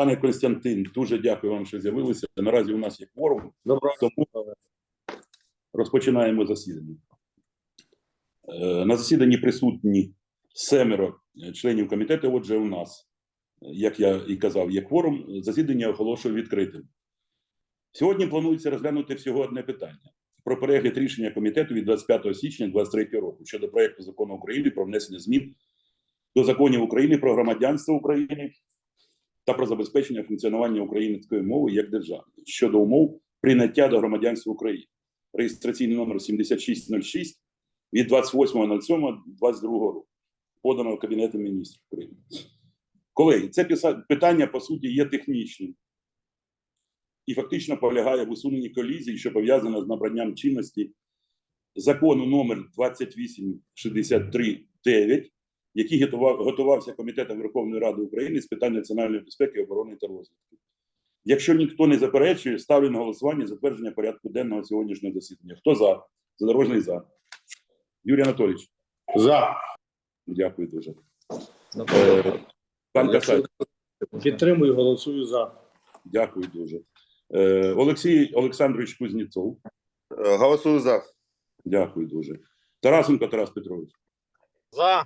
Пане Константин, дуже дякую вам, що з'явилися. Наразі у нас є кворум, Доброго тому розпочинаємо засідання. Е, На засіданні присутні семеро е, членів комітету. Отже, у нас, е, як я і казав, є кворум. Засідання оголошую відкритим. Сьогодні планується розглянути всього одне питання про перегляд рішення комітету від 25 січня 2023 року щодо проекту закону України про внесення змін до законів України про громадянство України та про забезпечення функціонування української мови як державної щодо умов прийняття до громадянства України реєстраційний номер 7606 від 28.07.22 року, поданого Кабінетом міністрів України. Колеги, це питання по суті є технічним і фактично полягає в усуненні колізій, що пов'язано з набранням чинності закону номер 2863 9 який готувався комітетом Верховної Ради України з питань національної безпеки, оборони та розвитку. Якщо ніхто не заперечує, ставлю на голосування затвердження порядку денного сьогоднішнього засідання. Хто за? Задорожний за. Юрій Анатолійович. За. Дякую дуже. Ну, е, пан Касай. Підтримую, голосую за. Дякую дуже. Е, Олексій Олександрович Кузнєцов. Е, голосую за. Дякую дуже. Тарасенко Тарас Петрович. За.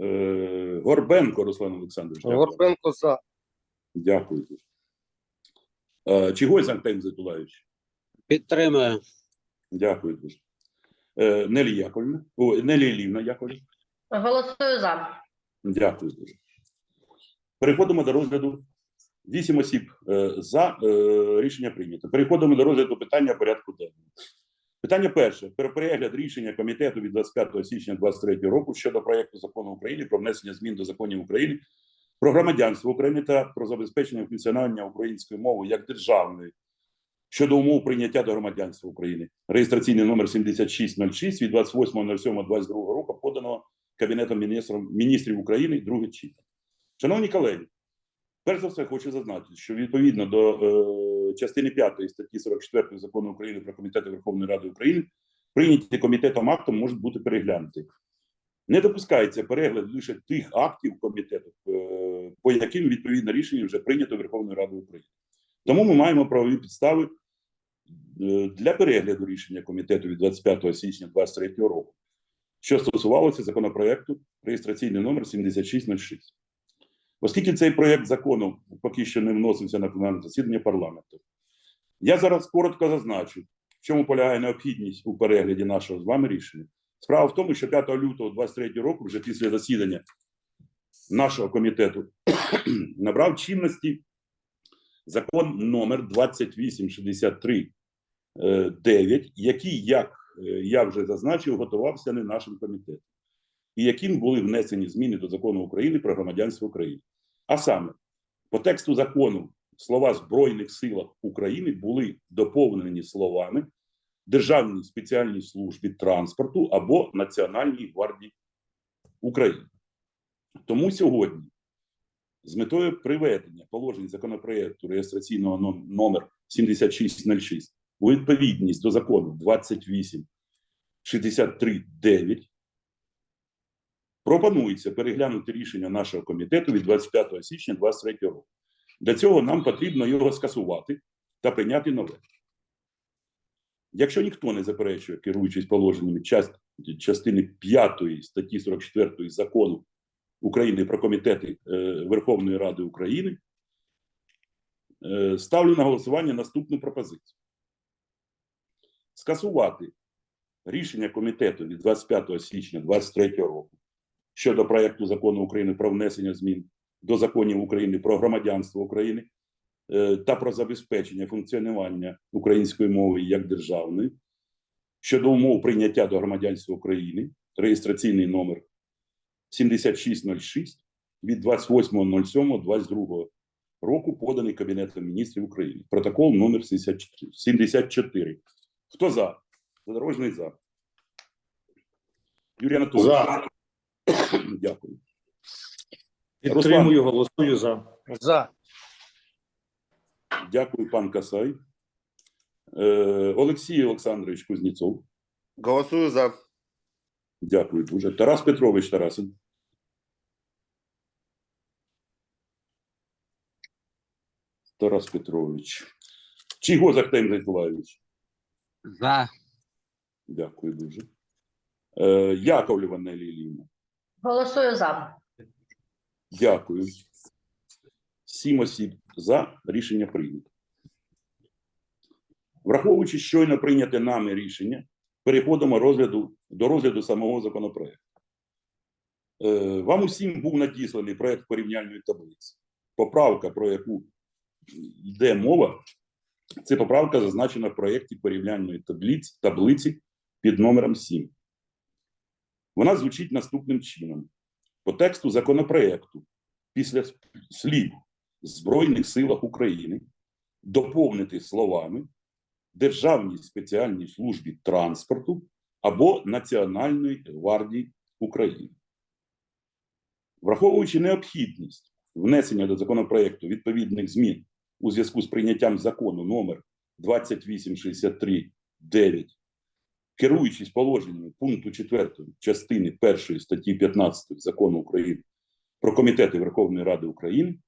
Е, Горбенко Руслан Олександрович. Дякую. Горбенко за. Дякую дуже. Е, Чигой Антон Зайтулаєвич. Підтримую. Дякую дуже. Е, Нелі Яковлівна. О, Нелі Ілівна Яковлівна. Голосую за. Дякую дуже. Переходимо до розгляду. Вісім осіб за рішення прийнято. Переходимо до розгляду питання порядку денного. Питання перше. Перегляд рішення комітету від 25 січня 2023 року щодо проєкту закону України про внесення змін до законів України про громадянство України та про забезпечення функціонування української мови як державної щодо умов прийняття до громадянства України. Реєстраційний номер 7606 від 28.07.22 року поданого Кабінетом міністрів, міністрів України друге читання. Шановні колеги, перш за все хочу зазначити, що відповідно до е, частини 5 статті 44 закону України про комітети Верховної Ради України прийняті комітетом актом можуть бути переглянуті. Не допускається перегляд лише тих актів комітету, е, по яким відповідне рішення вже прийнято Верховною Радою України. Тому ми маємо правові підстави е, для перегляду рішення комітету від 25 січня 2023 року що стосувалося законопроекту реєстраційний номер 7606. Оскільки цей проєкт закону поки що не вносився на пленарне засідання парламенту, я зараз коротко зазначу, в чому полягає необхідність у перегляді нашого з вами рішення. Справа в тому, що 5 лютого 2023 року, вже після засідання нашого комітету, набрав чинності закон номер 2863 е, 9, який, як е, я вже зазначив, готувався не нашим комітетом, і яким були внесені зміни до закону України про громадянство України. А саме, по тексту закону слова Збройних силах України були доповнені словами Державній спеціальній службі транспорту або Національній гвардії України. Тому сьогодні, з метою приведення положень законопроекту реєстраційного ном- номер 7606 у відповідність до закону 28 63.9 пропонується переглянути рішення нашого комітету від 25 січня 2023 року. Для цього нам потрібно його скасувати та прийняти нове. Якщо ніхто не заперечує, керуючись положеннями частини 5 статті 44 закону України про комітети е, Верховної Ради України, е, ставлю на голосування наступну пропозицію скасувати рішення комітету від 25 січня 2023 року щодо проекту закону України про внесення змін до законів України про громадянство України е, та про забезпечення функціонування української мови як державної щодо умов прийняття до громадянства України реєстраційний номер 7606 від 28.07.22 року поданий Кабінетом міністрів України. Протокол номер 74. 74. Хто за? Задорожний за. Юрій Анатолійович. За. Дякую. Підтримую, голосую за. За. Дякую, пан Касай. Е, Олексій Олександрович Кузнєцов. Голосую за. Дякую дуже. Тарас Петрович Тарасин. Тарас Петрович. Чого Ахтем Миколаївич? За. Дякую дуже. Е, Яковлєва Нелі Іллівна. Голосую за. Дякую. Сім осіб за рішення прийнято. Враховуючи щойно прийняте нами рішення, переходимо розгляду, до розгляду самого законопроекту. Е, Вам усім був надісланий проект порівняльної таблиці. Поправка, про яку йде мова, це поправка зазначена в проєкті порівняльної таблиці, таблиці під номером 7. Вона звучить наступним чином. По тексту законопроекту після слів Збройних силах України доповнити словами Державній спеціальній службі транспорту або Національної гвардії України. Враховуючи необхідність внесення до законопроекту відповідних змін у зв'язку з прийняттям закону номер 2863-9 керуючись положеннями пункту 4 частини 1 статті 15 закону України про комітети Верховної Ради України,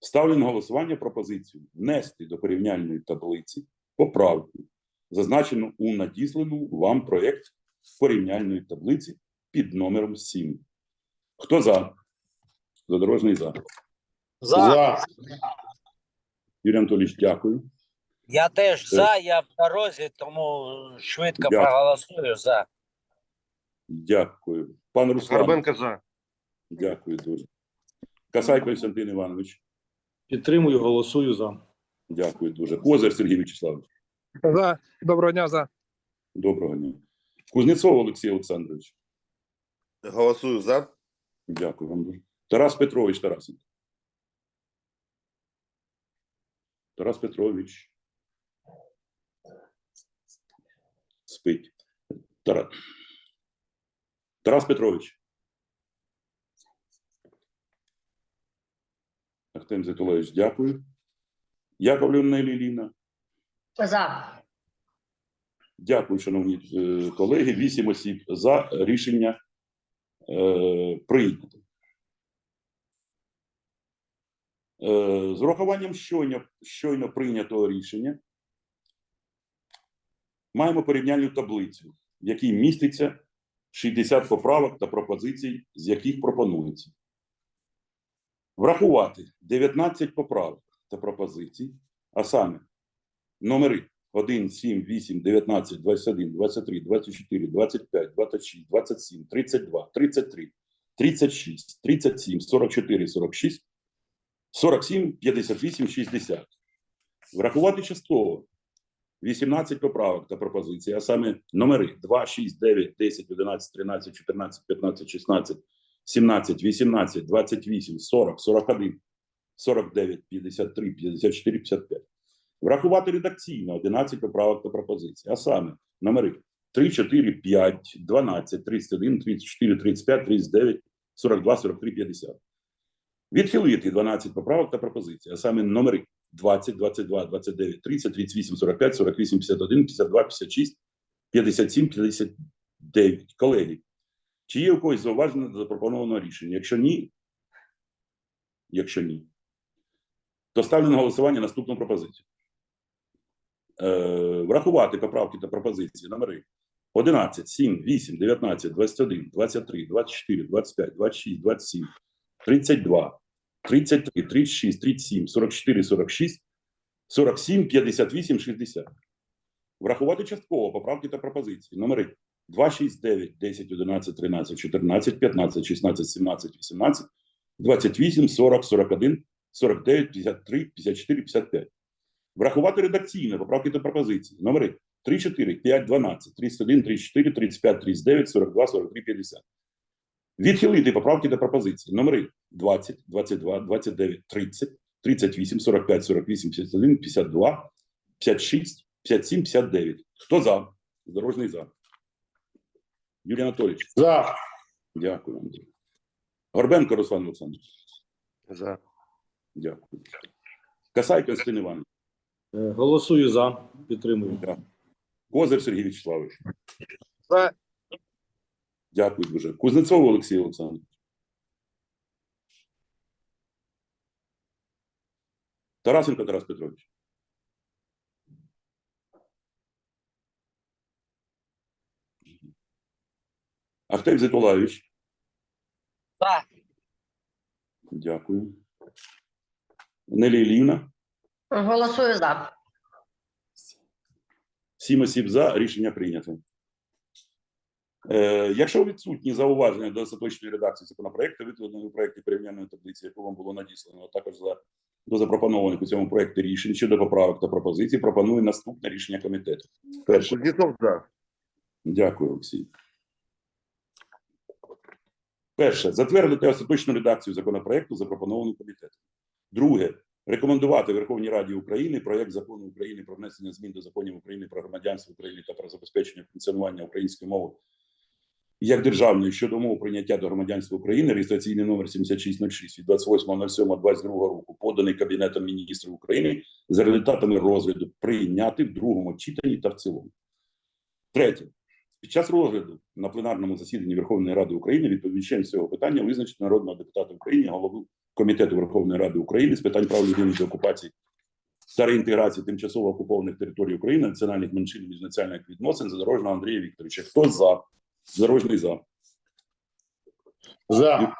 ставлю на голосування пропозицію внести до порівняльної таблиці поправку, зазначену у надісланому вам проєкт порівняльної таблиці під номером 7. Хто за? Задорожний за. За. Юрій Анатолійович, дякую. Я теж за, я в дорозі, тому швидко Дякую. проголосую за. Дякую. Пан Руслан. Горбенко за. Дякую дуже. Касай Константин Іванович. Підтримую, голосую за. Дякую дуже. Козир Сергій Вячеславович. За. Доброго дня, за. Доброго дня. Кузнєцов Олексій Олександрович. Голосую за. Дякую вам дуже. Тарас Петрович Тарасенко. Тарас Петрович. Спить. Тарас. Тарас Петрович. Ахтем Зитулевич, дякую. Яковлівна Ліліна. За. Дякую, шановні е, колеги. Вісім осіб за рішення е, прийнято. Е, з урахуванням щойно, щойно прийнятого рішення маємо порівняльну таблицю, в якій міститься 60 поправок та пропозицій, з яких пропонується врахувати 19 поправок та пропозицій, а саме номери 1, 7, 8, 19, 21, 23, 24, 25, 26, 27, 32, 33, 36, 37, 44, 46, 47, 58, 60. Врахувати частково 18 поправок та пропозицій, а саме номери 2, 6, 9, 10, 11, 13, 14, 15, 16, 17, 18, 28, 40, 41, 49, 53, 54, 55. Врахувати редакційно 11 поправок та пропозицій, а саме номери 3, 4, 5, 12, 31, 34, 35, 39, 42, 43, 50. Відхилити 12 поправок та пропозицій, а саме номери 20, 22, 29, 30, 38, 45, 48, 51, 52, 56, 57, 59. Колеги, чи є у когось зауваження до запропонованого рішення? Якщо ні, якщо ні, то ставлю на голосування наступну пропозицію. Е, врахувати поправки та пропозиції номери 11, 7, 8, 19, 21, 23, 24, 25, 26, 27, 32, 33, 36, 37, 44, 46, 47, 58, 60. Врахувати частково поправки та пропозиції номери 2, 6, 9, 10, 11, 13, 14, 15, 16, 17, 18, 28, 40, 41, 49, 53, 54, 55. Врахувати редакційно поправки та пропозиції номери 3, 4, 5, 12, 31, 34, 35, 39, 42, 43, 50. Відхилити поправки та пропозиції номери 20, 22, 29, 30, 38, 45, 48, 51, 52, 56, 57, 59. Хто за? Дорожний за. Юрій Анатолійович. За. Дякую. Андрій. Горбенко Руслан Олександрович. За. Дякую. Касай Константин Іванович. Е, Голосую за. Підтримую. Козир Сергій Вячеславович. За. Дякую дуже. Кузнецов Олексій Олександрович. Тарасенко Тарас Петрович. Ахтем Зитулаєвич. За. Дякую. Нелі Іллівна. Голосую за. Сім осіб за. Рішення прийнято. Е, якщо відсутні зауваження до остаточної редакції законопроекту, викладеної у проєкті порівняльної таблиці, яку вам було надіслано, а також за, до запропонованих у цьому проєкті рішень щодо поправок та пропозицій, пропоную наступне рішення комітету. Перше. Кузнецов за. Дякую, Олексій. Перше. Затвердити остаточну редакцію законопроекту, запропоновану комітетом. Друге. Рекомендувати Верховній Раді України проект закону України про внесення змін до законів України про громадянство України та про забезпечення функціонування української мови як державної щодо умов прийняття до громадянства України, реєстраційний номер 7606 від 28.07.22 року, поданий Кабінетом міністрів України за результатами розгляду, прийняти в другому читанні та в цілому. Третє. Під час розгляду на пленарному засіданні Верховної Ради України відповідачем цього питання визначити народного депутата України, голову Комітету Верховної Ради України з питань прав людини та окупації та реінтеграції тимчасово окупованих територій України, національних меншин і міжнаціональних відносин задорожного Андрія Вікторовича. Хто за? Задорожний за. За.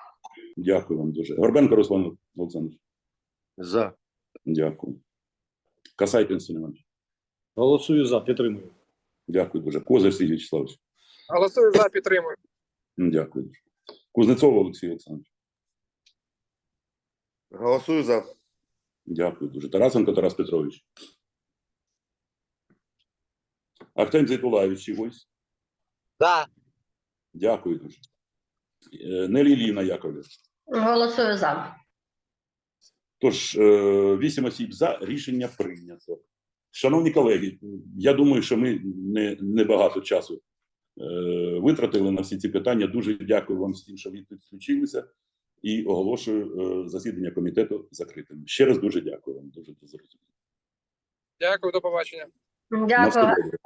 Дякую вам дуже. Горбенко Руслан Олександрович. За. Дякую. Касайтин Іванович. Голосую за. Підтримую. Дякую дуже. Козир Сергій Вячеславович. Голосую за, підтримую. Дякую. дуже. Кузнецов Олексій Олександрович. Голосую за. Дякую дуже. Тарасенко Тарас Петрович. Артем Зайтулаєвич чогось. За. Дякую дуже. Е, Нелі Лівна Яковлев. Голосую за. Тож, е, вісім осіб за рішення прийнято. Шановні колеги, я думаю, що ми не, не багато часу е, витратили на всі ці питання. Дуже дякую вам всім, що ви підключилися, і оголошую е, засідання комітету закритим. Ще раз дуже дякую вам. Дуже зрозуміло. Дякую, до побачення. Дякую. Добре.